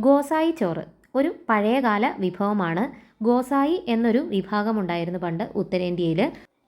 ഗോസായി ചോറ് ഒരു പഴയകാല വിഭവമാണ്. ഗോസായി എന്നൊരു വിഭാഗമുണ്ടായിരുന്നു പണ്ട് ഉത്തരേന്ത്യയിൽ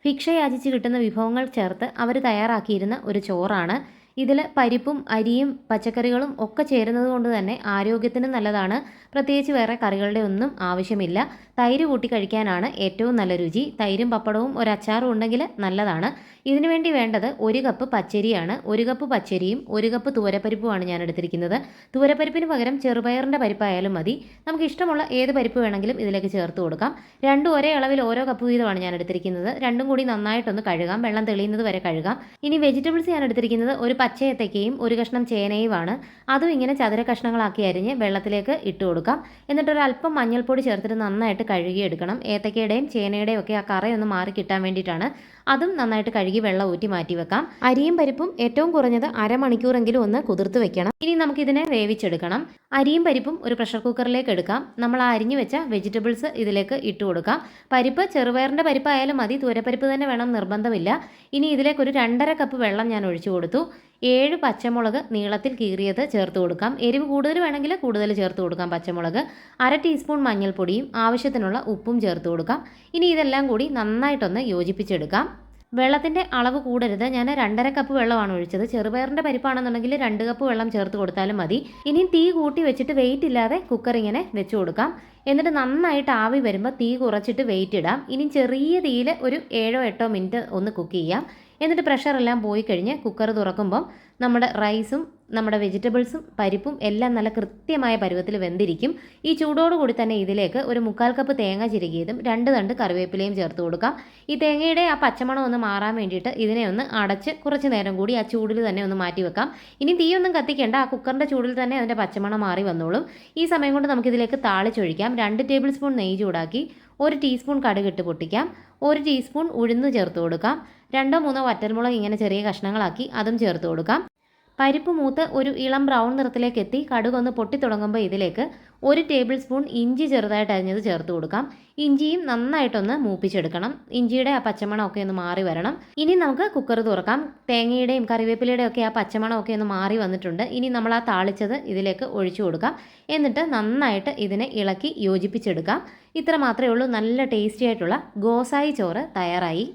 ഭിക്ഷ യാചിച്ച് കിട്ടുന്ന വിഭവങ്ങൾ ചേർത്ത് അവർ തയ്യാറാക്കിയിരുന്ന ഒരു ചോറാണ് ഇതിൽ പരിപ്പും അരിയും പച്ചക്കറികളും ഒക്കെ ചേരുന്നത് കൊണ്ട് തന്നെ ആരോഗ്യത്തിന് നല്ലതാണ്. പ്രത്യേകിച്ച് വേറെ കറികളുടെ ഒന്നും ആവശ്യമില്ല. തൈര് കൂട്ടി കഴിക്കാനാണ് ഏറ്റവും നല്ല രുചി. തൈരും പപ്പടവും ഒരു അച്ചാറും ഉണ്ടെങ്കിൽ നല്ലതാണ്. ഇതിനു വേണ്ടി വേണ്ടത് ഒരു കപ്പ് പച്ചരിയാണ്. ഒരു കപ്പ് പച്ചരിയും ഒരു കപ്പ് തുവരപ്പരിപ്പുമാണ് ഞാൻ എടുത്തിരിക്കുന്നത്. തുവരപ്പരിപ്പിന് പകരം ചെറുപയറിന്റെ പരിപ്പായാലും മതി. നമുക്ക് ഇഷ്ടമുള്ള ഏത് പരിപ്പ് വേണമെങ്കിലും ഇതിലേക്ക് ചേർത്ത് കൊടുക്കാം. രണ്ടും ഒരേ അളവിൽ ഓരോ കപ്പ് വീതമാണ് ഞാൻ എടുത്തിരിക്കുന്നത്. രണ്ടും കൂടി നന്നായിട്ടൊന്ന് കഴുകാം. വെള്ളം തെളിയുന്നത് വരെ കഴുകാം. ഇനി വെജിറ്റബിൾസ് ഞാൻ എടുത്തിരിക്കുന്നത് ഒരു പച്ച ഏത്തക്കയും ഒരു കഷ്ണം ചേനയുമാണ്. അതും ഇങ്ങനെ ചതുര കഷ്ണങ്ങളാക്കി അരിഞ്ഞ് വെള്ളത്തിലേക്ക് ഇട്ട് കൊടുക്കാം. എന്നിട്ട് ഒരു അല്പം മഞ്ഞൾപ്പൊടി ചേർത്തിട്ട് നന്നായിട്ട് കഴുകിയെടുക്കണം. ഏത്തക്കയുടെയും ചേനയുടെയും ഒക്കെ ആ കറയൊന്ന് മാറി കിട്ടാൻ വേണ്ടിയിട്ടാണ്. അതും നന്നായിട്ട് കഴുകി വെള്ളം ഊറ്റി മാറ്റി വെക്കാം. അരിയും പരിപ്പും ഏറ്റവും കുറഞ്ഞത് അരമണിക്കൂറെങ്കിലും ഒന്ന് കുതിർത്ത് വെക്കണം. ഇനി നമുക്കിതിനെ വേവിച്ചെടുക്കണം. അരിയും പരിപ്പും ഒരു പ്രഷർ കുക്കറിലേക്ക് എടുക്കാം. നമ്മൾ ആ അരിഞ്ഞു വെച്ച വെജിറ്റബിൾസ് ഇതിലേക്ക് ഇട്ട് കൊടുക്കാം. പരിപ്പ് ചെറുപയറിന്റെ പരിപ്പായാലും മതി. തൂരപ്പരിപ്പ് തന്നെ വേണം നിർബന്ധമില്ല. ഇനി ഇതിലേക്ക് ഒരു രണ്ടര കപ്പ് വെള്ളം ഞാൻ ഒഴിച്ചു കൊടുത്തു. ഏഴ് പച്ചമുളക് നീളത്തിൽ കീറിയത് ചേർത്ത് കൊടുക്കാം. എരിവ് കൂടുതൽ വേണമെങ്കിൽ കൂടുതൽ ചേർത്ത് കൊടുക്കാം പച്ചമുളക്. അര ടീസ്പൂൺ മഞ്ഞൾപ്പൊടിയും ആവശ്യത്തിനുള്ള ഉപ്പും ചേർത്ത് കൊടുക്കാം. ഇനി ഇതെല്ലാം കൂടി നന്നായിട്ടൊന്ന് യോജിപ്പിച്ചെടുക്കാം. വെള്ളത്തിന്റെ അളവ് കൂടരുത്. ഞാൻ രണ്ടര കപ്പ് വെള്ളമാണ് ഒഴിച്ചത്. ചെറുപയറിന്റെ പരിപ്പാണെന്നുണ്ടെങ്കിൽ രണ്ട് കപ്പ് വെള്ളം ചേർത്ത് കൊടുത്താലും മതി. ഇനി തീ കൂട്ടി വെച്ചിട്ട് വെയിറ്റ് ഇല്ലാതെ കുക്കർ ഇങ്ങനെ വെച്ച് കൊടുക്കാം. എന്നിട്ട് നന്നായിട്ട് ആവി വരുമ്പോൾ തീ കുറച്ചിട്ട് വെയിറ്റ് ഇടാം. ഇനി ചെറിയ തീയിൽ ഒരു ഏഴോ എട്ടോ മിനിറ്റ് ഒന്ന് കുക്ക് ചെയ്യാം. എന്നിട്ട് പ്രഷറെല്ലാം പോയി കഴിഞ്ഞ് കുക്കർ തുറക്കുമ്പം നമ്മുടെ റൈസും നമ്മുടെ വെജിറ്റബിൾസും പരിപ്പും എല്ലാം നല്ല കൃത്യമായ പരുവത്തിൽ വെന്തിരിക്കും. ഈ ചൂടോടുകൂടി തന്നെ ഇതിലേക്ക് ഒരു മുക്കാൽ കപ്പ് തേങ്ങ ചിരകിയതും രണ്ട് തണ്ട് കറിവേപ്പിലയും ചേർത്ത് കൊടുക്കാം. ഈ തേങ്ങയുടെ ആ പച്ചമണം ഒന്ന് മാറാൻ വേണ്ടിയിട്ട് ഇതിനെ ഒന്ന് അടച്ച് കുറച്ച് നേരം കൂടി ആ ചൂടിൽ തന്നെ ഒന്ന് മാറ്റി വെക്കാം. ഇനി തീയൊന്നും കത്തിക്കേണ്ട ആ കുക്കറിന്റെ ചൂടിൽ തന്നെ അതിന്റെ പച്ചമണം മാറി വന്നോളും. ഈ സമയം കൊണ്ട് നമുക്കിതിലേക്ക് താളിച്ചൊഴിക്കാം. രണ്ട് ടേബിൾ സ്പൂൺ നെയ്യ് ചൂടാക്കി ഒരു ടീസ്പൂൺ കടുക് ഇട്ട് പൊട്ടിക്കാം. ഒരു ടീസ്പൂൺ ഉഴുന്ന് ചേർത്ത് കൊടുക്കാം. രണ്ടോ മൂന്നോ വറ്റൽമുളക് ഇങ്ങനെ ചെറിയ കഷ്ണങ്ങളാക്കി അതും ചേർത്ത് കൊടുക്കാം. പരിപ്പ് മൂത്ത് ഒരു ഇളം ബ്രൗൺ നിറത്തിലേക്ക് എത്തി കടുകൊന്ന് പൊട്ടി തുടങ്ങുമ്പോൾ ഇതിലേക്ക് ഒരു ടേബിൾ സ്പൂൺ ഇഞ്ചി ചെറുതായിട്ട് അരിഞ്ഞത് ചേർത്ത് കൊടുക്കാം. ഇഞ്ചിയും നന്നായിട്ടൊന്ന് മൂപ്പിച്ചെടുക്കണം. ഇഞ്ചിയുടെ ആ പച്ചമണം ഒക്കെ ഒന്ന് മാറി വരണം. ഇനി നമുക്ക് കുക്കർ തുറക്കാം. തേങ്ങയുടെയും കറിവേപ്പിലയുടെയും ഒക്കെ ആ പച്ചമണം ഒക്കെ ഒന്ന് മാറി വന്നിട്ടുണ്ട്. ഇനി നമ്മൾ ആ താളിച്ചത് ഇതിലേക്ക് ഒഴിച്ചു കൊടുക്കാം. എന്നിട്ട് നന്നായിട്ട് ഇതിനെ ഇളക്കി യോജിപ്പിച്ചെടുക്കാം. ഇത്ര മാത്രമേ ഉള്ളൂ. നല്ല ടേസ്റ്റി ആയിട്ടുള്ള ഗോസായി ചോറ് തയ്യാറായി.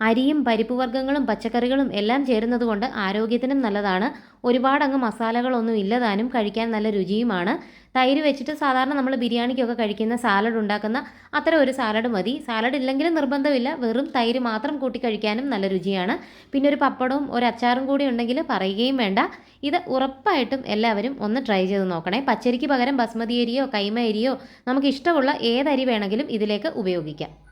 അരിയും പരിപ്പുവർഗങ്ങളും പച്ചക്കറികളും എല്ലാം ചേരുന്നത് കൊണ്ട് ആരോഗ്യത്തിനും നല്ലതാണ്. ഒരുപാട് അങ്ങ് മസാലകളൊന്നും ഇല്ലതാനും കഴിക്കാൻ നല്ല രുചിയുമാണ്. തൈര് വെച്ചിട്ട് സാധാരണ നമ്മൾ ബിരിയാണിക്കൊക്കെ കഴിക്കുന്ന സാലഡ് ഉണ്ടാക്കുന്ന അത്ര ഒരു സാലഡ് മതി. സാലഡ് ഇല്ലെങ്കിലും നിർബന്ധമില്ല. വെറും തൈര് മാത്രം കൂട്ടി കഴിക്കാനും നല്ല രുചിയാണ്. പിന്നെ ഒരു പപ്പടവും ഒരു അച്ചാറും കൂടി ഉണ്ടെങ്കിൽ പറയുകയും വേണ്ട. ഇത് ഉറപ്പായിട്ടും എല്ലാവരും ഒന്ന് ട്രൈ ചെയ്ത് നോക്കണേ. പച്ചരിക്ക് പകരം ബസ്മതി അരിയോ കൈമ അരിയോ നമുക്ക് ഇഷ്ടമുള്ള ഏതരി വേണമെങ്കിലും ഇതിലേക്ക് ഉപയോഗിക്കാം.